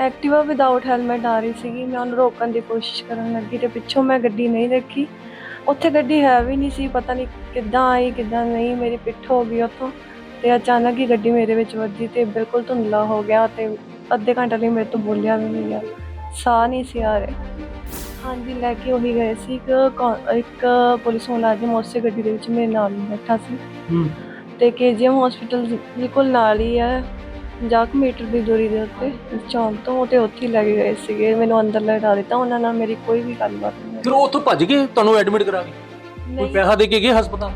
Activa without helmet ਆ ਰਹੀ ਸੀਗੀ। ਮੈਂ ਉਹਨੂੰ ਰੋਕਣ ਦੀ ਕੋਸ਼ਿਸ਼ ਕਰਨ ਲੱਗੀ ਤੇ ਪਿੱਛੋਂ ਮੈਂ ਗੱਡੀ ਨਹੀਂ ਦੇਖੀ। ਉੱਥੇ ਗੱਡੀ ਹੈ ਵੀ ਨਹੀਂ ਸੀ ਪਤਾ ਨਹੀਂ ਕਿੱਦਾਂ ਆਈ ਕਿੱਦਾਂ ਨਹੀਂ। ਮੇਰੀ ਪਿੱਠ ਹੋ ਗਈ ਉੱਥੋਂ ਤੇ ਅਚਾਨਕ ਹੀ ਗੱਡੀ ਮੇਰੇ ਵਿੱਚ ਵੱਜੀ ਤੇ ਬਿਲਕੁਲ ਧੁੰਦਲਾ ਹੋ ਗਿਆ ਤੇ ਅੱਧੇ ਘੰਟੇ ਲਈ ਮੇਰੇ ਤੋਂ ਬੋਲਿਆ ਵੀ ਨਹੀਂ ਗਿਆ। ਸਾਹ ਨਹੀਂ ਸੀ ਆ ਰਿਹਾ। ਹਾਂਜੀ ਲੈ ਕੇ ਉਹੀ ਗਏ ਸੀ। ਇੱਕ ਕੌ- ਇੱਕ ਪੁਲਿਸ ਮੁਲਾਜ਼ਮ ਉਸੇ ਗੱਡੀ ਦੇ ਵਿੱਚ ਮੇਰੇ ਨਾਲ ਹੀ ਬੈਠਾ ਸੀ। ਹੂੰ। ਤੇ ਕੇਜੀਐਮ ਹਸਪੀਟਲ ਬਿਲਕੁਲ ਨਾਲ ਹੀ ਹੈ 50 ਕੁ ਮੀਟਰ ਦੀ ਦੂਰੀ ਦੇ ਉੱਤੇ ਚੌਂਕ ਤੋਂ ਤੇ ਉੱਥੇ ਹੀ ਲੈ ਕੇ ਗਏ ਸੀਗੇ। ਮੈਨੂੰ ਅੰਦਰ ਲਗਾ ਦਿੱਤਾ। ਉਹਨਾਂ ਨਾਲ ਮੇਰੀ ਕੋਈ ਵੀ ਗੱਲਬਾਤ ਨਹੀਂ ਫਿਰ ਉਹ ਉੱਥੋਂ ਭੱਜ ਗਏ? ਤੁਹਾਨੂੰ ਐਡਮਿਟ ਕਰਾ ਕੇ। ਕੋਈ ਨਹੀਂ। ਪੈਸਾ ਦੇ ਕੇ ਗਏ ਹਸਪਤਾਲ?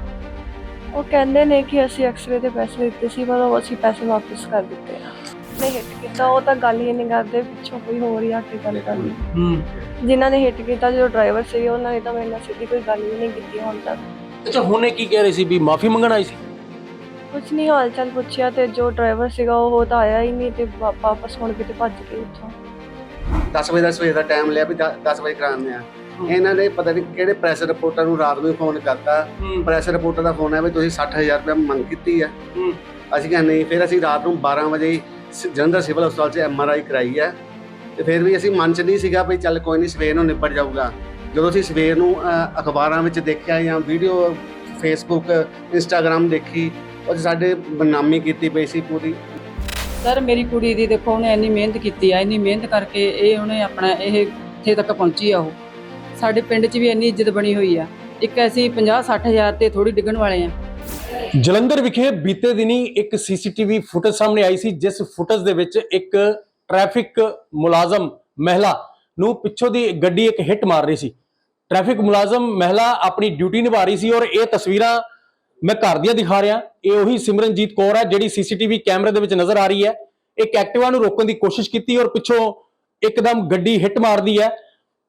ਉਹ ਕਹਿੰਦੇ ਨੇ ਕਿ ਅਸੀਂ ਐਕਸਰੇ ਦੇ ਪੈਸੇ ਦਿੱਤੇ ਸੀ ਪਰ ਉਹ ਅਸੀਂ ਪੈਸੇ ਵਾਪਸ ਕਰ ਦਿੱਤੇ। ਆ ਨਹੀਂ ਹਿੱਟ ਕੀਤਾ ਉਹ ਤਾਂ ਗੱਲ ਹੀ ਨਹੀਂ ਕਰਦੇ ਪਿੱਛੋਂ ਕੋਈ ਹੋਰ ਹੀ ਆ ਕੇ ਗੱਲ ਕਰਦੀ ਹੂੰ। ਜਿਨ੍ਹਾਂ ਨੇ ਹਿੱਟ ਕੀਤਾ ਜੋ ਡਰਾਈਵਰ ਸੀ ਉਹਨਾਂ ਨੇ ਤਾਂ ਮੇਰੇ ਨਾਲ ਸਿੱਧੀ ਕੋਈ ਗੱਲ ਵੀ ਨਹੀਂ ਕੀਤੀ ਹੁਣ ਤੱਕ। ਅੱਛਾ ਹੁਣੇ ਕੀ ਕਹਿ ਰਹੇ ਸੀ ਵੀ ਮਾਫੀ ਮੰਗਣ ਆਈ ਸੀ? ਕੁਝ ਨਹੀਂ ਹਾਲ ਚਾਲ ਪੁੱਛਿਆ ਤੇ ਜੋ ਡਰਾਈਵਰ ਸੀਗਾ ਉਹ ਤਾਂ ਆਇਆ ਹੀ ਨਹੀਂ ਤੇ ਵਾ- ਵਾਪਸ ਮੁੜ ਕੇ ਤੇ ਭੱਜ ਗਏ ਉੱਥੋਂ। 10 ਵਜੇ ਦਾ ਸਵੇਰ ਦਾ ਟਾਈਮ ਲਿਆ ਵੀ 10 ਵਜੇ ਕਰਾਉਂਦੇ ਆ। ਇਹਨਾਂ ਨੇ ਪਤਾ ਨਹੀਂ ਕਿਹੜੇ ਪ੍ਰੈਸ ਰਿਪੋਰਟਰ ਨੂੰ ਰਾਤ ਨੂੰ ਫੋਨ ਕਰਤਾ। ਪ੍ਰੈਸ ਰਿਪੋਰਟਰ ਦਾ ਫੋਨ ਹੈ ਵੀ ਤੁਸੀਂ 60000 ਰੁਪਏ ਮੰਗ ਕੀਤੀ ਆ ਅਸੀਂ ਕਿਹਾ ਨਹੀਂ ਫਿਰ ਅਸੀਂ ਰਾਤ ਨੂੰ 12 ਵਜੇ ਸ- ਜਲੰਧਰ ਸਿਵਲ ਹਸਪਤਾਲ 'ਚ ਐਮਆਰਆਈ ਕਰਾਈ ਹੈ। ਤੇ ਫਿਰ ਵੀ ਅਸੀਂ ਮਨ 'ਚ ਨਹੀਂ ਸੀਗਾ ਵੀ ਚੱਲ ਕੋਈ ਨਹੀਂ ਸਵੇਰ ਨੂੰ ਨਿਪਟ ਜਾਊਗਾ। ਜਦੋਂ ਅਸੀਂ ਸਵੇਰ ਨੂੰ ਅ, ਅਖਬਾਰਾਂ ਵਿੱਚ ਦੇਖਿਆ ਜਾਂ ਵੀਡੀਓ ਫੇਸਬੁੱਕ ਇੰਸਟਾਗ੍ਰam ਦੇਖੀ ਉਹ ਸਾਡੇ ਬਦਨਾਮੀ ਕੀਤੀ ਪਈ ਸੀ ਪੂਰੀ। ਸਰ ਮੇਰੀ ਕੁੜੀ ਦੀ ਦੇਖੋ ਉਹਨੇ ਇੰਨੀ ਮਿਹਨਤ ਕੀਤੀ ਆ ਇੰਨੀ ਮਿਹਨਤ ਕਰਕੇ ਇਹ ਉਹਨੇ ਆਪਣਾ ਇਹ ਇੱਥੇ ਤੱਕ ਪਹੁੰਚੀ ਆ ਉਹ। ਸਾਡੇ ਪਿੰਡ 'ਚ ਵੀ ਇੰਨੀ ਇੱਜ਼ਤ ਬਣੀ ਹੋਈ ਆ। ਇੱਕ ਅਸੀਂ 50 60 ਹਜ਼ਾਰ ਤੇ ਥੋੜੀ ਡਿੱਗਣ ਵਾਲੇ ਆ। ਜਲੰਧਰ ਵਿਖੇ ਬੀਤੇ ਦਿਨੀ ਇੱਕ ਸੀਸੀਟੀਵੀ ਫੁਟੇਜ ਸਾਹਮਣੇ ਆਈ ਸੀ ਜਿਸ ਫੁਟੇਜ ਦੇ ਵਿੱਚ ਇੱਕ ਟ੍ਰੈਫਿਕ ਮੁਲਾਜ਼ਮ ਮਹਿਲਾ ਨੂੰ ਪਿੱਛੋਂ ਦੀ ਗੱਡੀ ਇੱਕ ਹਿੱਟ ਮਾਰ ਰਹੀ ਸੀ। ਟ੍ਰੈਫਿਕ ਮੁਲਾਜ਼ਮ ਮਹਿਲਾ ਆਪਣੀ ਡਿਊਟੀ ਨਿਭਾ ਰਹੀ ਸੀ ਔਰ ਇਹ ਤਸਵੀਰਾਂ ਮੈਂ ਘਰ ਦੀਆਂ ਦਿਖਾ ਰਿਹਾ, ਇਹ ਉਹੀ ਸਿਮਰਨਜੀਤ ਕੌਰ ਹੈ ਜਿਹੜੀ ਸੀਸੀਟੀਵੀ ਕੈਮਰੇ ਦੇ ਵਿੱਚ ਨਜ਼ਰ ਆ ਰਹੀ ਹੈ। ਇੱਕ ਐਕਟਿਵਾ ਨੂੰ ਰੋਕਣ ਦੀ ਕੋਸ਼ਿਸ਼ ਕੀਤੀ ਔਰ ਪਿੱਛੋਂ ਇੱਕਦਮ ਗੱਡੀ ਹਿੱਟ ਮਾਰਦੀ ਹੈ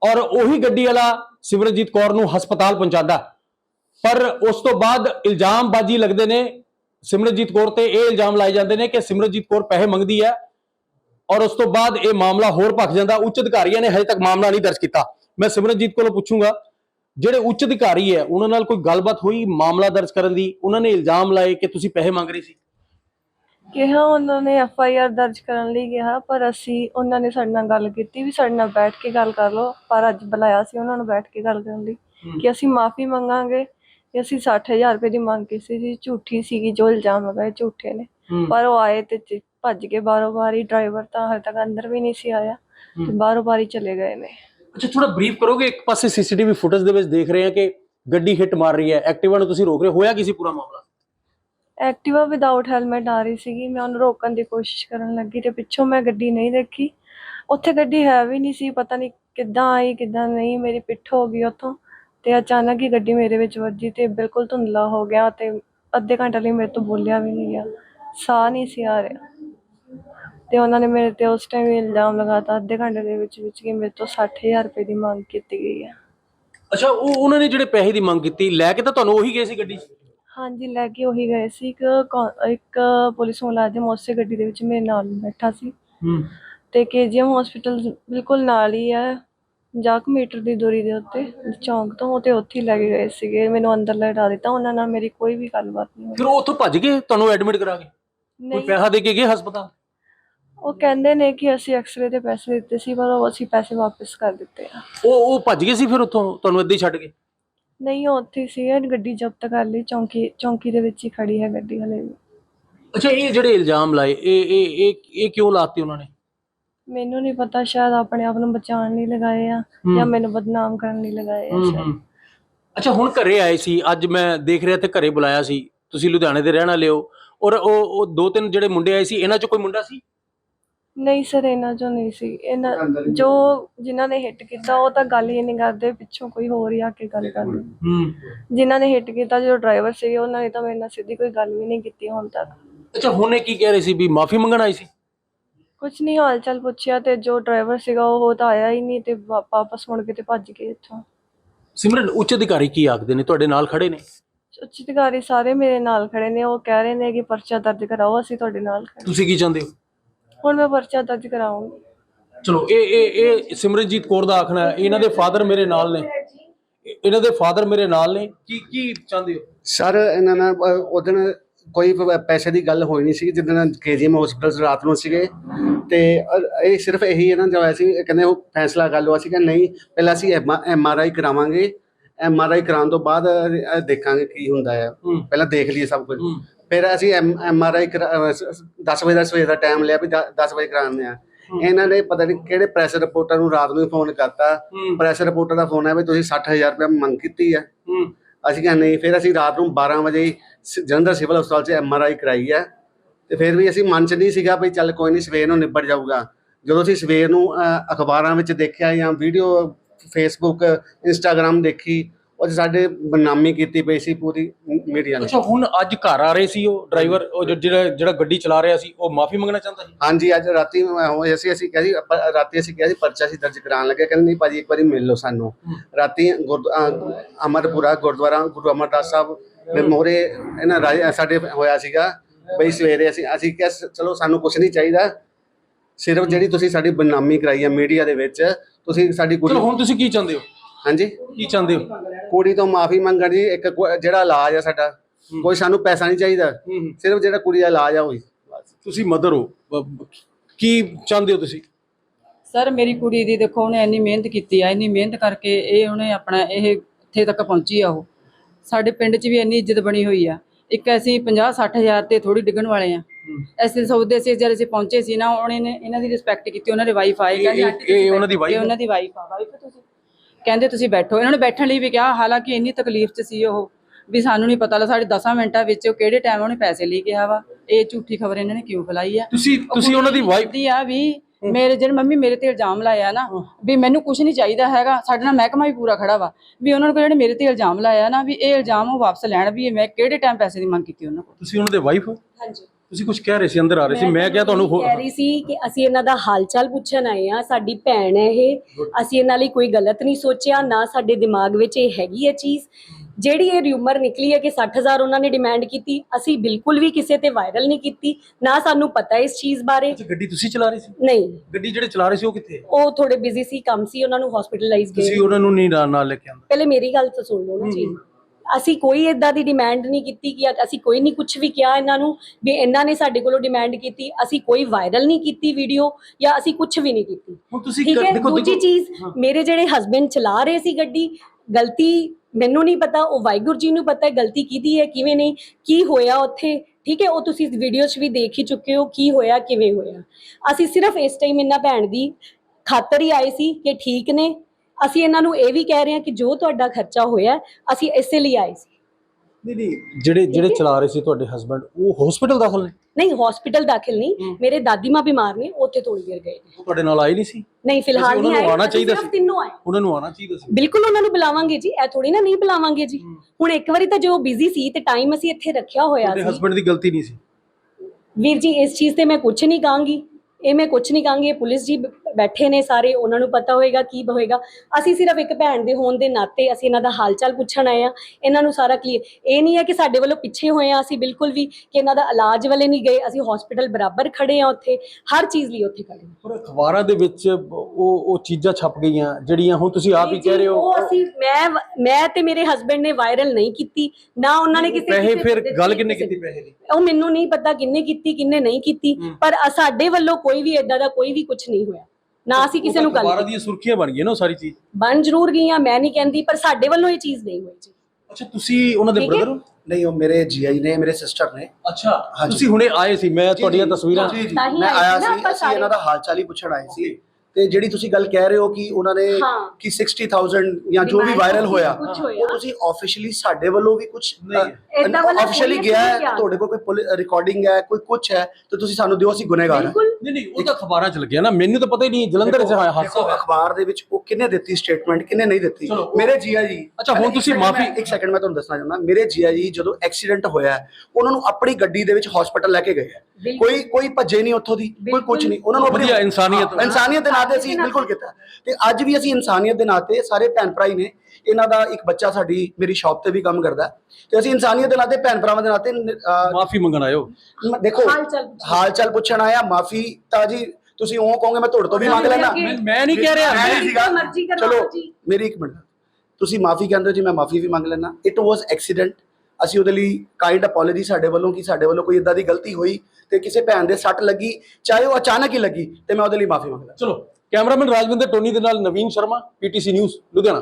ਔਰ ਉਹੀ ਗੱਡੀ ਵਾਲਾ ਸਿਮਰਨਜੀਤ ਕੌਰ ਨੂੰ ਹਸਪਤਾਲ ਪਹੁੰਚਾਉਂਦਾ। ਪਰ ਉਸ ਤੋਂ ਬਾਅਦ ਇਲਜ਼ਾਮਬਾਜ਼ੀ ਲੱਗਦੇ ਨੇ ਸਿਮਰਨਜੀਤ ਕੌਰ ਤੇ, ਇਹ ਇਲਜ਼ਾਮ ਲਾਏ ਜਾਂਦੇ ਨੇ ਕਿ ਸਿਮਰਨਜੀਤ ਕੌਰ ਪੈਸੇ ਮੰਗਦੀ ਹੈ ਔਰ ਉਸ ਤੋਂ ਬਾਅਦ ਇਹ ਮਾਮਲਾ ਹੋਰ ਭਖ ਜਾਂਦਾ। ਉੱਚ ਅਧਿਕਾਰੀਆਂ ਨੇ ਹਜੇ ਤੱਕ ਮਾਮਲਾ ਨਹੀਂ ਦਰਜ ਕੀਤਾ। ਮੈਂ ਸਿਮਰਨਜੀਤ ਕੋਲੋਂ ਪੁੱਛੂੰਗਾ ਜਿਹੜੇ ਉੱਚ ਅਧਿਕਾਰੀ ਹੈ ਉਹਨਾਂ ਨਾਲ ਕੋਈ ਗੱਲਬਾਤ ਹੋਈ ਮਾਮਲਾ ਦਰਜ ਕਰਨ ਦੀ? ਉਹਨਾਂ ਨੇ ਇਲਜ਼ਾਮ ਲਾਏ ਕਿ ਤੁਸੀਂ ਪੈਸੇ ਮੰਗ ਰਹੇ ਸੀ? ਕਿਹਾ ਉਹਨਾਂ ਨੇ ਐਫ ਆਈ ਆਰ ਦਰਜ ਕਰਨ ਲਈ ਕਿਹਾ ਪਰ ਅਸੀਂ ਉਹਨਾਂ ਨੇ ਸਾਡੇ ਨਾਲ ਗੱਲ ਕੀਤੀ ਵੀ ਸਾਡੇ ਨਾਲ ਬੈਠ ਕੇ ਗੱਲ ਕਰ ਲਓ। ਪਰ ਅੱਜ ਬੁਲਾਇਆ ਸੀ ਉਹਨਾਂ ਨੂੰ ਬੈਠ ਕੇ ਗੱਲ ਕਰਨ ਲਈ ਕਿ ਅਸੀਂ ਮਾਫੀ ਮੰਗਾਂਗੇ। ਕਿ ਅਸੀਂ 60000 ਰੁਪਏ ਦੀ ਮੰਗ ਕੀਤੀ ਸੀ ਝੂਠੀ ਸੀਗੀ ਜੋ ਇਲਜ਼ਾਮ ਲਗਾਏ ਝੂਠੇ ਨੇ। ਪਰ ਉਹ ਆਏ ਤੇ ਚ- ਭੱਜ ਕੇ ਬਾਰੋ ਬਾਰੀ ਡਰਾਈਵਰ ਤਾਂ ਹਜੇ ਤੱਕ ਅੰਦਰ ਵੀ ਨਹੀਂ ਸੀ ਆਇਆ। ਤੇ ਬਾਰੋ ਬਾਰੀ ਚਲੇ ਗਏ ਨੇ। ਅੱਛਾ ਥੋੜਾ ਬਰੀਫ ਕਰੋਗੇ ਇੱਕ ਪਾਸੇ ਸੀਸੀਟੀਵੀ ਫੁਟੇਜ ਦੇ ਵਿੱਚ ਦੇਖ ਰਹੇ ਹਾਂ ਕਿ ਗੱਡੀ ਹਿੱਟ ਮਾਰ ਰਹੀ ਹੈ। ਐਕਟਿਵਾ ਨੂੰ ਤੁਸੀਂ ਰੋਕ ਰਹੇ ਹੋ? ਹੋਇਆ ਕੀ ਸੀ ਪੂਰਾ ਮਾਮਲਾ? ਐਕਟਿਵਾ ਵਿਦਆਊਟ ਹੈਲਮਟ ਆ ਰਹੀ ਸੀਗੀ। ਮੈਂ ਉਹਨੂੰ ਰੋਕਣ ਦੀ ਕੋਸ਼ਿਸ਼ ਕਰਨ ਲੱਗੀ ਤੇ ਪਿੱਛੋਂ ਮੈਂ ਗੱਡੀ ਨਹੀਂ ਦੇਖੀ। ਉੱਥੇ ਗੱਡੀ ਹੈ ਵੀ ਨਹੀਂ ਸੀ, ਪਤਾ ਨਹੀਂ ਕਿੱਦਾਂ ਆਈ, ਕਿੱਦਾਂ ਨਹੀਂ। ਮੇਰੀ ਪਿੱਠ ਹੋ ਗਈ ਉੱਥੋਂ ਤੇ ਅਚਾਨਕ ਹੀ ਗੱਡੀ ਮੇਰੇ ਵਿੱਚ ਵੱਜੀ ਤੇ ਬਿਲਕੁਲ ਧੁੰਦਲਾ ਹੋ ਗਿਆ ਤੇ ਅੱਧੇ ਘੰਟੇ ਲਈ ਮੇਰੇ ਤੋਂ ਬੋਲਿਆ ਵੀ ਨਹੀਂ ਗਿਆ। ਸਾਹ ਨਹੀਂ ਸੀ ਆ ਰਿਹਾ। ਤੇ ਉਹਨਾਂ ਨੇ ਮੇਰੇ ਤੇ ਉਸ ਟਾਈਮ ਇਲਜ਼ਾਮ ਲਗਾਤਾ ਅੱਧੇ ਘੰਟੇ ਦੇ ਵਿੱਚ ਵਿੱਚ ਕਿ ਮੇਰੇ ਤੋਂ 60000 ਰੁਪਏ ਦੀ ਮੰਗ ਕੀਤੀ ਗਈ ਹੈ ਅੱਛਾ ਉਹ ਉਹਨਾਂ ਨੇ ਜਿਹੜੇ ਪੈਸੇ ਦੀ ਮੰਗ ਕੀਤੀ ਲੈ ਕੇ ਤਾਂ ਤੁਹਾਨੂੰ ਉਹੀ ਗਏ ਸੀ ਗੱਡੀ 'ਚ? ਹਾਂਜੀ ਲੈ ਕੇ ਉਹੀ ਗਏ ਸੀ। ਇੱਕ ਕੌ- ਇੱਕ ਪੁਲਿਸ ਮੁਲਾਜ਼ਮ ਉਸੇ ਗੱਡੀ ਦੇ ਵਿੱਚ ਮੇਰੇ ਨਾਲ ਬੈਠਾ ਸੀ। ਹੂੰ। ਤੇ ਕੇਜੀਐਮ ਹਸਪੀਟਲ ਬਿਲਕੁਲ ਨਾਲ ਹੀ ਹੈ 50 ਕੁ ਮੀਟਰ ਦੀ ਦੂਰੀ ਦੇ ਉੱਤੇ ਚੌਂਕ ਤੋਂ ਤੇ ਉੱਥੇ ਹੀ ਲੈ ਕੇ ਗਏ ਸੀਗੇ। ਮੈਨੂੰ ਅੰਦਰ ਲਗਾ ਦਿੱਤਾ। ਉਹਨਾਂ ਨਾਲ ਮੇਰੀ ਕੋਈ ਵੀ ਗੱਲਬਾਤ ਨਹੀਂ ਹੋਈ। ਫਿਰ ਉਹ ਉੱਥੋਂ ਭੱਜ ਗਏ? ਤੁਹਾਨੂੰ ਐਡਮਿਟ ਕਰਾ ਕੇ? ਕੋਈ ਨਹੀਂ। ਪੈਸਾ ਦੇ ਕੇ ਗਏ ਹਸਪਤਾਲ? ਉਹ ਕਹਿੰਦੇ ਨੇ ਕਿ ਅਸੀਂ ਐਕਸਰੇ ਦੇ ਪੈਸੇ ਦਿੱਤੇ ਸੀ ਪਰ ਉਹ ਅਸੀਂ ਪੈਸੇ ਵਾਪਸ ਕਰ ਦਿੱਤੇ ਆ। ਉਹ ਉਹ ਭੱਜ ਗਏ ਸੀ ਫਿਰ ਉੱਥੋਂ? ਤੁਹਾਨੂੰ ਹੀ ਛੱਡ ਕੇ ਨਹੀਂ ਉਹ ਉੱਥੇ ਸੀ ਗੱਡੀ ਜ਼ਬਤ ਕਰ ਲਈ ਚੌਂਕੀ ਚੌਂਕੀ ਦੇ ਵਿੱਚ ਹੀ ਖੜੀ ਹੈ ਗੱਡੀ ਹਲੇ ਵੀ। ਅੱਛਾ ਇਹ ਜਿਹੜੇ ਇਲਜ਼ਾਮ ਲਾਏ ਇਹ ਇਹ ਇਹ ਇਹ ਕਿਉਂ ਲਾਤੇ ਉਹਨਾਂ ਨੇ? ਮੈਨੂੰ ਨਹੀਂ ਪਤਾ ਸ਼ਾਇਦ ਆਪਣੇ ਆਪ ਨੂੰ ਬਚਾਉਣ ਲਈ ਲਗਾਏ ਆ ਜਾਂ ਮੈਨੂੰ ਬਦਨਾਮ ਕਰਨ ਲਈ ਲਗਾਏ ਆ ਸ਼ਾਇਦ। ਅੱਛਾ ਹੁਣ ਘਰੇ ਆਏ ਸੀ ਅੱਜ ਮੈਂ ਦੇਖ ਰਿਹਾ ਤੇ ਘਰੇ ਬੁਲਾਇਆ ਸੀ। ਤੁਸੀਂ ਲੁਧਿਆਣੇ ਦੇ ਰਹਿਣ ਵਾਲੇ ਹੋ ਔਰ ਉਹ ਉਹ ਦੋ ਤਿੰਨ ਜਿਹੜੇ ਮੁੰਡੇ ਆਏ ਸੀ ਇਹਨਾਂ 'ਚ ਕੋਈ ਮੁੰਡਾ ਸੀ? ਨਹੀਂ ਸਰ ਇਹਨਾਂ ਚੋਂ ਨਹੀਂ ਸੀ। ਇਹਨਾਂ ਜੋ ਜਿਨ੍ਹਾਂ ਨੇ ਹਿੱਟ ਕੀਤਾ ਉਹ ਤਾਂ ਗੱਲ ਹੀ ਨਹੀਂ ਕਰਦੇ ਪਿੱਛੋਂ ਕੋਈ ਹੋਰ ਹੀ ਆ ਕੇ ਗੱਲ ਕਰਦੇ ਹੂੰ। ਜਿਨ੍ਹਾਂ ਨੇ ਹਿੱਟ ਕੀਤਾ ਜੋ ਡਰਾਈਵਰ ਸੀ ਉਹਨਾਂ ਨੇ ਤਾਂ ਮੇਰੇ ਨਾਲ ਸਿੱਧੀ ਕੋਈ ਗੱਲ ਵੀ ਨਹੀਂ ਕੀਤੀ ਹੁਣ ਤੱਕ। ਅੱਛਾ ਹੁਣੇ ਕੀ ਕਹਿ ਰਹੇ ਸੀ ਵੀ ਮਾਫੀ ਮੰਗਣ ਆਏ ਸੀ? ਕੁਝ ਨਹੀਂ ਹਾਲ ਚਾਲ ਪੁੱਛਿਆ ਤੇ ਜੋ ਡਰਾਈਵਰ ਸੀਗਾ ਉਹ ਤਾਂ ਆਇਆ ਹੀ ਨਹੀਂ ਤੇ ਵਾਪਸ ਮੁੜ ਕੇ ਤੇ ਭੱਜ ਗਏ ਇੱਥੋਂ। ਸਿਮਰਨ ਉੱਚ ਅਧਿਕਾਰੀ ਕੀ ਆਖਦੇ ਨੇ? ਤੁਹਾਡੇ ਨਾਲ ਖੜੇ ਨੇ? ਉੱਚ ਅਧਿਕਾਰੀ ਸਾਰੇ ਮੇਰੇ ਨਾਲ ਖੜੇ ਨੇ। ਉਹ ਕਹਿ ਰਹੇ ਨੇ ਕਿ ਪਰਚਾ ਦਰਜ ਕਰਾਓ ਅਸੀਂ ਤੁਹਾਡੇ ਨਾਲ ਖੜੇ ਤੁਸੀਂ ਕੀ ਚਾਹੁੰਦੇ ਹੋ? ਹੁਣ ਮੈਂ ਪਰਚਾ ਦਰਜ ਕਰਾਉਂਗੀ। ਚਲੋ ਇਹ ਇਹ ਇਹ ਸਿਮਰਨਜੀਤ ਕੌਰ ਦਾ ਆਖਣਾ ਹੈ। ਇਹਨਾਂ ਦੇ ਫਾਦਰ ਮੇਰੇ ਨਾਲ ਨੇ। ਇਹ- ਇਹਨਾਂ ਦੇ ਫਾਦਰ ਮੇਰੇ ਨਾਲ ਨੇ। ਕੀ ਕੀ ਚਾਹੁੰਦੇ ਹੋ? ਸਰ ਇਹਨਾਂ ਨਾਲ ਉਹ ਦਿਨ ਕੋਈ ਪ- ਪੈਸੇ ਦੀ ਗੱਲ ਹੋਈ ਨਹੀਂ ਸੀ। ਜਿੱਦਣ ਕੇਜੀਐਮ ਹਸਪੀਟਲ ਰਾਤ ਨੂੰ ਸੀਗੇ। ਤੇ ਅ- ਇਹ ਸਿਰਫ ਇਹੀ ਹੈ ਨਾ ਜੋ ਇਹ ਕਹਿੰਦੇ ਉਹ ਫੈਸਲਾ ਕਰ ਲਓ। ਅਸੀਂ ਕਿ ਨਹੀਂ ਪਹਿਲਾਂ ਅਸੀਂ ਐਮ ਆਰ ਆਈ ਕਰਾਵਾਂਗੇ। ਐਮ ਆਰ ਆਈ ਕਰਾਉਣ ਤੋਂ ਬਾਅਦ ਅ, ਦੇਖਾਂਗੇ ਕੀ ਹੁੰਦਾ ਹੈ ਹੂੰ। ਪਹਿਲਾਂ ਦੇਖ ਲਈਏ ਸਭ ਕੁਝ। ਹੂੰ। ਫਿਰ ਅਸੀਂ ਐਮ ਆਰ ਆਈ 10 ਵਜੇ ਦਾ ਸਵੇਰ ਦਾ ਟਾਈਮ ਲਿਆ ਵੀ 10 ਵਜੇ ਕਰਾਉਂਦੇ ਆ ਇਹਨਾਂ ਨੇ ਪਤਾ ਨਹੀਂ ਕਿਹੜੇ ਪ੍ਰੈਸ਼ਰ ਰਿਪੋਰਟਰ ਨੂੰ ਰਾਤ ਨੂੰ ਫੋਨ ਕਰਤਾ। ਹੂੰ। ਪ੍ਰੈਸ਼ਰ ਰਿਪੋਰਟਰ ਦਾ ਫੋਨ ਹੈ ਵੀ ਤੁਸੀਂ 60000 ਰੁਪਏ ਮੰਗ ਕੀਤੀ ਹੈ। ਅਸੀਂ ਕਿਹਾ ਨਹੀਂ ਫਿਰ ਅਸੀਂ ਰਾਤ ਨੂੰ 12 ਵਜੇ ਜਲੰਧਰ ਸਿਵਲ ਹਸਪਤਾਲ 'ਚ ਐਮ ਆਰ ਆਈ ਕਰਾਈ ਹੈ। ਤੇ ਫਿਰ ਵੀ ਅਸੀਂ ਮਨ 'ਚ ਨਹੀਂ ਸੀਗਾ ਵੀ ਚੱਲ ਕੋਈ ਨਹੀਂ ਸਵੇਰ ਨੂੰ ਨਿਬੜ ਜਾਊਗਾ। ਜਦੋਂ ਅਸੀਂ ਸਵੇਰ ਨੂੰ ਅਖਬਾਰਾਂ ਵਿੱਚ ਦੇਖਿਆ ਜਾਂ ਵੀਡੀਓ ਫੇਸਬੁੱਕ ਇੰਸਟਾਗ੍ਰam ਦੇਖੀ ਉਹ ਸਾਡੇ ਬਦਨਾਮੀ ਕੀਤੀ ਪਈ ਸੀ ਪੂਰੀ ਮੀਡੀਆ ਨੇ। ਅੱਛਾ ਹੁਣ ਅੱਜ ਘਰ ਆ ਰਹੇ ਸੀ ਉਹ ਡਰਾਈਵਰ ਉਹ ਜੋ- ਜਿਹੜਾ ਜਿਹੜਾ ਗੱਡੀ ਚਲਾ ਰਿਹਾ ਸੀ ਉਹ ਮਾਫੀ ਮੰਗਣਾ ਚਾਹੁੰਦਾ ਸੀ? ਹਾਂਜੀ ਅੱਜ ਰਾਤੀ ਮੈਂ ਹੋਏ ਅਸੀਂ ਅਸੀਂ ਕਿਹਾ ਸੀ ਆਪਾਂ- ਰਾਤੀ ਅਸੀਂ ਕਿਹਾ ਸੀ ਪਰਚਾ ਸੀ ਦਰਜ ਕਰਾਉਣ ਲੱਗੇ ਕਹਿੰਦੇ ਨਹੀਂ ਭਾਜੀ ਇੱਕ ਵਾਰੀ ਮਿਲ ਲਓ ਸਾਨੂੰ। ਰਾਤੀ ਗੁਰਦ- ਅਮਰਪੁਰਾ ਗੁਰਦੁਆਰਾ ਗੁਰੂ ਅਮਰਦਾਸ ਸਾਹਿਬ ਦੇ ਮੋਰੇ ਇਹਨਾਂ ਰਾਜ- ਸਾਡੇ ਹੋਇਆ ਸੀਗਾ ਬਈ ਸਵੇਰੇ ਅਸੀਂ ਅਸੀਂ ਕਿਹਾ ਸ- ਚਲੋ ਸਾਨੂੰ ਕੁਝ ਨਹੀਂ ਚਾਹੀਦਾ। ਸਿਰਫ ਜਿਹੜੀ ਤੁਸੀਂ ਸਾਡੀ ਬਦਨਾਮੀ ਕਰਾਈ ਹੈ ਮੀਡੀਆ ਦੇ ਵਿੱਚ ਤੁਸੀਂ ਸਾਡੀ ਕੁੜੀ ਚਲੋ ਹੁਣ ਤੁਸੀਂ ਕੀ ਚਾਹੁੰਦੇ ਹੋ? ਹਾਂਜੀ। ਕੀ ਚਾਹੁੰਦੇ ਹੋ? ਕੁੜੀ ਤੋਂ ਮਾਫੀ ਮੰਗਣ ਜੀ ਇੱਕ ਕੁ- ਜਿਹੜਾ ਇਲਾਜ ਆ ਸਾਡਾ ਕੋਈ ਸਾਨੂੰ ਪੈਸਾ ਨਹੀਂ ਚਾਹੀਦਾ। ਹੂੰ। ਸਿਰਫ ਜਿਹੜਾ ਕੁੜੀ ਦਾ ਇਲਾਜ ਆ ਹੋਈ ਤੁਸੀਂ ਮਦਰ ਹੋ ਬ- ਕੀ ਚਾਹੁੰਦੇ ਹੋ ਤੁਸੀਂ? ਸਰ ਮੇਰੀ ਕੁੜੀ ਦੀ ਦੇਖੋ ਉਹਨੇ ਇੰਨੀ ਮਿਹਨਤ ਕੀਤੀ ਆ ਇੰਨੀ ਮਿਹਨਤ ਕਰਕੇ ਇਹ ਉਹਨੇ ਆਪਣਾ ਇਹ ਇੱਥੇ ਤੱਕ ਪਹੁੰਚੀ ਆ ਉਹ। ਸਾਡੇ ਪਿੰਡ 'ਚ ਵੀ ਇੰਨੀ ਇੱਜ਼ਤ ਬਣੀ ਹੋਈ ਆ। ਇੱਕ ਅਸੀਂ 50 60 ਹਜ਼ਾਰ ਤੇ ਥੋੜੀ ਡਿੱਗਣ ਵਾਲੇ ਆ। ਅਸੀਂ ਸੌਦੇ ਸੀ ਜਦ ਅਸੀਂ ਪਹੁੰਚੇ ਸੀ ਨਾ ਉਹਨੇ ਨੇ ਇਹਨਾਂ ਦੀ ਰਿਸਪੈਕਟ ਕੀਤੀ ਉਹਨਾਂ ਦੇ ਵਾਈਫ ਆਏ ਇਹ- ਕਹਿੰਦੇ ਇਹ- ਆਂਟੀ ਇਹ ਉਹਨਾਂ ਦੀ wife ਇਹ ਉਹਨਾਂ ਦੀ ਵਾਈਫ ਆ। ਵਾਈਫ ਤੁਸੀਂ? ਕਹਿੰਦੇ ਤੁਸੀਂ ਬੈਠੋ। ਇਹਨਾਂ ਨੇ ਬੈਠਣ ਲਈ ਵੀ ਕਿਹਾ ਹਾਲਾਂਕਿ ਇੰਨੀ ਤਕਲੀਫ 'ਚ ਸੀ ਉਹ ਵੀ ਸਾਨੂੰ ਨਹੀਂ ਪਤਾ ਲੱਗਾ ਸਾਡੇ 10 ਮਿੰਟਾਂ ਵਿੱਚ ਉਹ ਕਿਹੜੇ ਟਾਈਮ ਉਹਨੇ ਪੈਸੇ ਲਈ ਕਿਹਾ ਵਾ। ਇਹ ਝੂਠੀ ਖਬਰ ਇਹਨਾਂ ਨੇ ਕਿਉਂ ਫੈਲਾਈ ਆ? ਤੁਸੀਂ ਤੁਸੀਂ ਉਹਨਾਂ ਦੀ ਵਾਈਫ ਦੀ ਆ ਵੀ ਮੇਰੇ ਜਿਹੜੇ ਮੰਮੀ ਮੇਰੇ ਤੇ ਇਲਜ਼ਾਮ ਲਾਇਆ ਨਾ ਵੀ ਮੈਨੂੰ ਕੁਝ ਨਹੀਂ ਚਾਹੀਦਾ ਹੈਗਾ ਸਾਡੇ ਨਾਲ ਮਹਿਕਮਾ ਵੀ ਪੂਰਾ ਖੜਾ ਵਾ ਵੀ ਉਹਨਾਂ ਨੂੰ ਜਿਹੜੇ ਮੇਰੇ ਤੇ ਇਲਜ਼ਾਮ ਲਾਇਆ ਨਾ ਵੀ ਇਹ ਇਲਜ਼ਾਮ ਉਹ ਵਾਪਸ ਲੈਣ ਵੀ ਮੈਂ ਕਿਹੜੇ ਟਾਈਮ ਪੈਸੇ ਦੀ ਮੰਗ ਕੀਤੀ ਉਹਨਾਂ ਕੋਲ। ਤੁਸੀਂ ਉਹਨਾਂ ਦੇ ਵਾਈਫ ਹੋ? ਹਾਂਜੀ। ਤੁਸੀਂ ਕੁਝ ਕਹਿ ਰਹੇ ਸੀ ਅੰਦਰ ਆ ਰਹੇ ਸੀ ਮੈਂ ਕਿਹਾ ਤੁਹਾਨੂੰ ਹੋ- ਕਹਿ ਰਹੀ ਸੀ ਕਿ ਅਸੀਂ ਇਹਨਾਂ ਦਾ ਹਾਲਚਾਲ ਪੁੱਛਣ ਆਏ ਆ ਸਾਡੀ ਭੈਣ ਹੈ ਇਹ ਅਸੀਂ ਇਹਨਾਂ ਲਈ ਕੋਈ ਗਲਤ ਨਹੀਂ ਸੋਚਿਆ ਨਾ ਸਾਡੇ ਦਿਮਾਗ ਵਿੱਚ ਇਹ ਹੈਗੀ ਹੈ ਚੀਜ਼। ਜਿਹੜੀ ਇਹ ਰਿਊਮਰ ਨਿਕਲੀ ਹੈ ਕਿ 60000 ਉਹਨਾਂ ਨੇ ਡਿਮਾਂਡ ਕੀਤੀ ਅਸੀਂ ਬਿਲਕੁਲ ਵੀ ਕਿਸੇ ਤੇ ਵਾਇਰਲ ਨਹੀਂ ਕੀਤੀ ਨਾ ਸਾਨੂੰ ਪਤਾ ਇਸ ਚੀਜ਼ ਬਾਰੇ। ਅੱਛਾ ਗੱਡੀ ਤੁਸੀਂ ਚਲਾ ਰਹੇ ਸੀ? ਨਹੀਂ। ਗੱਡੀ ਜਿਹੜੇ ਚਲਾ ਰਹੇ ਸੀ ਉਹ ਕਿੱਥੇ? ਹੈ? ਉਹ ਥੋੜੇ ਬਿਜ਼ੀ ਸੀ ਕੰਮ ਸੀ ਉਹਨਾਂ ਨੂੰ ਹਸਪੀਟਲਾਈਜ਼ ਗਏ। ਤੁਸੀਂ ਉਹਨਾਂ ਨੂੰ ਨਹੀਂ ਨਾਲ ਨਾਲ ਲੈ ਕੇ ਆਂਦੇ ਪਹਿਲੇ ਮੇਰੀ ਗੱਲ ਤਾਂ ਸੁਣ ਲਓ ਨਾ ਜੀ। ਅਸੀਂ ਕੋਈ ਇਦਾਂ ਦੀ ਡਿਮਾਂਡ ਨਹੀਂ ਕੀਤੀ ਕਿ ਅਸੀਂ ਕੋਈ ਨਹੀਂ ਕੁਝ ਵੀ ਕਿਹਾ ਇਹਨਾਂ ਨੂੰ ਵੀ ਇਹਨਾਂ ਨੇ ਸਾਡੇ ਕੋਲੋਂ ਡਿਮਾਂਡ ਕੀਤੀ ਅਸੀਂ ਕੋਈ ਵਾਇਰਲ ਨਹੀਂ ਕੀਤੀ ਵੀਡੀਓ ਜਾਂ ਅਸੀਂ ਕੁਝ ਵੀ ਨਹੀਂ ਕੀਤੀ। ਹੁਣ ਤੁਸੀਂ ਠੀਕ ਹੈ? ਦੂਜੀ ਚੀਜ਼ ਮੇਰੇ ਜਿਹੜੇ ਹਸਬੰਡ ਚਲਾ ਰਹੇ ਸੀ ਗੱਡੀ ਗਲਤੀ ਮੈਨੂੰ ਨਹੀਂ ਪਤਾ ਉਹ ਵਾਹਿਗੁਰੂ ਜੀ ਨੂੰ ਪਤਾ ਹੈ ਗਲਤੀ ਕਿਹਦੀ ਹੈ ਕਿਵੇਂ ਨਹੀਂ ਕੀ ਹੋਇਆ ਉੱਥੇ ਠੀਕ ਹੈ? ਉਹ ਤੁਸੀਂ ਵੀਡੀਓ 'ਚ ਵੀ ਦੇਖ ਹੀ ਚੁੱਕੇ ਹੋ ਕੀ ਹੋਇਆ ਕਿਵੇਂ ਹੋਇਆ। ਅਸੀਂ ਸਿਰਫ ਇਸ ਟਾਈਮ ਇਹਨਾਂ ਭੈਣ ਦੀ ਖਾਤਰ ਹੀ ਆਏ ਸੀ ਕਿ ਠੀਕ ਨੇ ਅਸੀਂ ਇਹਨਾਂ ਨੂੰ ਇਹ ਵੀ ਕਹਿ ਰਹੇ ਹਾਂ ਕਿ ਜੋ ਤੁਹਾਡਾ ਖਰਚਾ ਹੋਇਆ ਅਸੀਂ ਇਸੇ ਲਈ ਆਏ ਸੀ। ਨਹੀਂ ਨਹੀਂ ਜਿਹੜੇ ਜਿਹੜੇ ਚਲਾ ਰਹੇ ਸੀ ਤੁਹਾਡੇ ਹਸਬੰਡ ਉਹ ਹਸਪੀਟਲ ਦਾਖਲ ਨੇ? ਨਹੀਂ ਹਸਪੀਟਲ ਦਾਖਲ ਨਹੀਂ। ਮੇਰੇ ਦਾਦੀ ਮਾਂ ਬਿਮਾਰ ਨੇ ਉੱਥੇ ਥੋੜੀ ਦੇਰ ਗਏ ਨੇ। ਉਹ ਤੁਹਾਡੇ ਨਾਲ ਆਏ ਨਹੀਂ ਸੀ? ਨਹੀਂ ਫਿਲਹਾਲ ਅਸੀਂ ਉਹਨਾਂ ਨਹੀਂ ਨੂੰ ਆਏ। ਆਉਣਾ ਅਸੀਂ ਚਾਹੀਦਾ ਸਿਰਫ ਸੀ। ਤਿੰਨੋਂ ਆਏ। ਉਹਨਾਂ ਨੂੰ ਆਉਣਾ ਚਾਹੀਦਾ ਸੀ। ਬਿਲਕੁਲ ਉਹਨਾਂ ਨੂੰ ਬੁਲਾਵਾਂਗੇ ਜੀ। ਇਹ ਥੋੜੀ ਨਾ ਨਹੀਂ ਬੁਲਾਵਾਂਗੇ ਜੀ। ਹੁਣ ਇੱਕ ਵਾਰੀ ਤਾਂ ਜੋ ਬਿਜ਼ੀ ਸੀ ਤੇ ਟਾਈਮ ਅਸੀਂ ਇੱਥੇ ਰੱਖਿਆ ਹੋਇਆ ਤੁਹਾਡੇ ਸੀ। ਹਸਬੰਡ ਦੀ ਗਲਤੀ ਨਹੀਂ ਸੀ। ਵੀਰ ਜੀ ਇਸ ਚੀਜ਼ ਤੇ ਮੈਂ ਕੁਝ ਨਹੀਂ ਕਹਾਂਗੀ। ਇਹ ਮੈਂ ਕੁਝ ਨਹੀਂ ਕਹਾਂਗੀ। ਇਹ ਪੁਲਿਸ ਜੀ ਬ- ਬੈਠੇ ਨੇ ਸਾਰੇ ਉਹਨਾਂ ਨੂੰ ਪਤਾ ਹੋਏਗਾ ਕੀ ਹੋਏਗਾ। ਅਸੀਂ ਸਿਰਫ ਇੱਕ ਭੈਣ ਦੇ ਹੋਣ ਦੇ ਨਾਤੇ ਅਸੀਂ ਇਹਨਾਂ ਦਾ ਹਾਲਚਾਲ ਪੁੱਛਣ ਆਏ ਆ ਇਹਨਾਂ ਨੂੰ ਸਾਰਾ ਕਲੀਅਰ ਇਹ ਨਹੀਂ ਹੈ ਕਿ ਸਾਡੇ ਵੱਲੋਂ ਪਿੱਛੇ ਹੋਏ ਆ ਅਸੀਂ ਬਿਲਕੁਲ ਵੀ ਕਿ ਇਹਨਾਂ ਦਾ ਇਲਾਜ ਵਾਲੇ ਨਹੀਂ ਗਏ ਅਸੀਂ ਹਸਪੀਟਲ ਬਰਾਬਰ ਖੜੇ ਆ ਉੱਥੇ ਹਰ ਚੀਜ਼ ਲਈ ਉੱਥੇ ਖੜੇ ਪਰ ਅਖਬਾਰਾਂ ਦੇ ਵਿੱਚ ਉਹ ਉਹ ਚੀਜ਼ਾਂ ਛਪ ਗਈਆਂ ਜਿਹੜੀਆਂ ਹੁਣ ਤੁਸੀਂ ਆਪ ਹੀ ਕਹਿ ਰਹੇ ਹੋ। ਉਹ ਅਸੀਂ ਮੈਂ ਮੈਂ ਤੇ ਮੇਰੇ ਹਸਬੰਡ ਨੇ ਵਾਇਰਲ ਨਹੀਂ ਕੀਤੀ ਨਾ ਉਹਨਾਂ ਨੇ ਕਿਸੇ ਪੈਸੇ ਫਿਰ ਗੱਲ ਕਿੰਨੇ ਕੀਤੀ ਪੈਸੇ ਦੀ? ਉਹ ਮੈਨੂੰ ਨਹੀਂ ਪਤਾ ਕਿੰਨੇ ਕੀਤੀ ਕਿੰਨੇ ਨਹੀਂ ਕੀਤੀ ਪਰ ਸਾਡੇ ਵੱਲੋਂ ਕੋਈ ਵੀ ਇਦਾਂ ਦਾ ਕੋਈ ਵੀ ਕੁਝ ਨਹੀਂ ਹੋਇਆ। ਨਾ ਅਸੀਂ ਕਿਸੇ ਨੂੰ ਗੱਲ ਕੀਤੀ। ਦੀਆਂ ਸੁਰਖੀਆਂ ਬਣ ਗਈਆਂ ਨਾ ਉਹ ਸਾਰੀ ਚੀਜ਼ ਬਣ ਜ਼ਰੂਰ ਗਈਆਂ ਮੈਂ ਨਹੀਂ ਕਹਿੰਦੀ ਪਰ ਸਾਡੇ ਵੱਲੋਂ ਇਹ ਚੀਜ਼ ਨਹੀਂ ਹੋਈ ਜੀ ਅੱਛਾ ਤੁਸੀਂ ਉਹਨਾਂ ਦੇ ਠੀਕ ਹੈ। ਬ੍ਰਦਰ ਹੋ ਨਹੀਂ ਉਹ ਮੇਰੇ ਜੀਆਈ ਨੇ ਮੇਰੇ ਸਿਸਟਰ ਨੇ ਅੱਛਾ ਹਾਂਜੀ। ਤੁਸੀਂ ਹੁਣੇ ਆਏ ਸੀ ਮੈਂ ਤੁਹਾਡੀਆਂ ਤਸਵੀਰਾਂ ਜੀ ਜੀ ਤਾਂ ਹੀ ਮੈਂ ਆਏ ਆਇਆ ਸੀ ਨਾ ਸੀ ਆਪਾਂ ਅਸੀਂ ਸਾਰੇ। ਇਹਨਾਂ ਦਾ ਹਾਲ ਚਾਲ ਹੀ ਪੁੱਛਣ ਆਏ ਸੀ ਤੇ ਜਿਹੜੀ ਤੁਸੀਂ ਗੱਲ ਕਹਿ ਰਹੇ ਹੋ ਕਿ ਉਹਨਾਂ ਨੇ ਹਾਂ। ਕਿ 60000 ਜਾਂ ਜੋ ਵੀ Demand ਵਾਇਰਲ ਹੋਇਆ ਕੁਛ ਹੋਇਆ। ਉਹ ਤੁਸੀਂ ਆਫੀਸ਼ੀਅਲੀ ਸਾਡੇ ਵੱਲੋਂ ਵੀ ਕੁਝ ਏਦਾਂ ਵਾਲਾ ਆਫੀਸ਼ੀਅਲੀ ਕੋਈ ਗਿਆ ਨਹੀਂ ਹੈ। ਤੁਹਾਡੇ ਕੋਲ ਕੋਈ ਰਿਕਾਰਡਿੰਗ ਹੈ ਕੋਈ ਕੁਝ ਹੈ ਤੇ ਤੁਸੀਂ ਸਾਨੂੰ ਦਿਓ ਅਸੀਂ ਗੁਨੇਗਾਰ ਹਾਂ ਬਿਲਕੁਲ ਨਹੀਂ ਨਹੀਂ ਉਹ ਤਾਂ ਅਖਬਾਰਾਂ ਚ ਲੱਗਿਆ ਨਾ ਮੈਨੂੰ ਤਾਂ ਪਤਾ ਹੀ ਨਹੀਂ ਜਲੰਧਰ ਚ ਹਾਦਸਾ ਦੇਖੋ ਹੋਇਆ ਅਖਬਾਰ ਦੇ ਵਿੱਚ ਉਹ ਕਿੰਨੇ ਦਿੱਤੀ ਸਟੇਟਮੈਂਟ ਕਿੰਨੇ ਨਹੀਂ ਦਿੱਤੀ ਚਲੋ, ਉਹ- ਮੇਰੇ ਜੀਆ ਜੀ ਅੱਛਾ, ਹੁਣ ਤੁਸੀਂ ਮਾਫ਼ੀ- ਇੱਕ ਸੈਕਿੰਡ ਮੈਂ ਤੁਹਾਨੂੰ ਦੱਸਣਾ ਚਾਹੁੰਦਾ ਮੇਰੇ ਜੀਆ ਜੀ ਜਦੋਂ ਐਕਸੀਡੈਂਟ ਹੋਇਆ ਉਹਨਾਂ ਨੂੰ ਆਪਣੀ ਗੱਡੀ ਦੇ ਵਿੱਚ ਹਸਪੀਟਲ ਲੈ ਕੇ ਗਏ ਹੈ ਬਿਲਕੁਲ। ਕੋਈ ਕੋਈ ਭੱਜੇ ਨਹੀਂ ਉੱਥੋਂ ਦੀ ਕੋਈ ਬਿਲਕੁਲ। ਕੁਝ ਨਹੀਂ ਉਹਨਾਂ ਨੂੰ ਆਪਣੀ ਇਨਸਾਨੀਅਤ। ਹਾਂ, ਇਨਸਾਨੀਅਤ ਦੇ ਤੇ ਅਸੀਂ ਬਿਲਕੁਲ ਕੀਤਾ। ਤੇ ਅੱਜ ਵੀ ਅਸੀਂ ਇਨਸਾਨੀਅਤ ਦੇ ਨਾਤੇ ਸਾਰੇ ਭੈਣ ਭਰਾ ਹੀ ਨੇ। ਇਹਨਾਂ ਦਾ ਇੱਕ ਬੱਚਾ ਸਾਡੀ ਮੇਰੀ ਸ਼ਾਪ ਤੇ ਵੀ ਕੰਮ ਕਰਦਾ। ਤੇ ਅਸੀਂ ਇਨਸਾਨੀਅਤ ਦੇ ਨਾਤੇ ਭੈਣ ਭਰਾਵਾਂ ਦੇ ਨਾਤੇ ਮਾਫੀ ਮੰਗਣ ਆਇਓ। ਦੇਖੋ ਹਾਲ ਚਾਲ ਪੁੱਛਣ ਆਇਆ ਮਾਫੀ ਤਾਂ ਜੀ ਤੁਸੀਂ ਉਹ ਕਹੋਗੇ ਮੈਂ ਤੁਹਾਡੇ ਤੋਂ ਵੀ ਮੰਗ ਲੈਣਾ ਮੈਂ ਨਹੀਂ ਕਹਿ ਰਿਹਾ। ਚਲੋ ਮੇਰੀ ਇੱਕ ਮਿੰਟ। ਤੁਸੀਂ ਮਾਫੀ ਕਹਿੰਦੇ ਹੋ ਜੀ ਮੈਂ ਮਾਫੀ ਵੀ ਮੰਗ ਲੈਣਾ ਇਟ ਵਾਸ ਐਕਸੀਡੈਂਟ ਅਸੀਂ ਉਹਦੇ ਲਈ ਕਾਈਂਡ ਅਪੋਲੋਜੀ ਸਾਡੇ ਵੱਲੋਂ ਕਿ ਸਾਡੇ ਵੱਲੋਂ ਕੋਈ ਇਦਾਂ ਦੀ ਗਲਤੀ ਹੋਈ ਤੇ ਕਿਸੇ ਭੈਣ ਦੇ ਸੱਟ ਲੱਗੀ ਚਾਹੇ ਉਹ ਅਚਾਨਕ ਹੀ ਲੱਗੀ ਤੇ ਮੈਂ ਉਹਦੇ ਲਈ ਮਾਫੀ ਮੰਗਦਾ। ਚਲੋ ਕੈਮਰਾਮੈਨ ਰਾਜਵਿੰਦਰ ਟੋਨੀ ਦੇ ਨਾਲ ਨਵੀਨ ਸ਼ਰਮਾ ਪੀਟੀਸੀ ਨਿਊਜ਼ ਲੁਧਿਆਣਾ।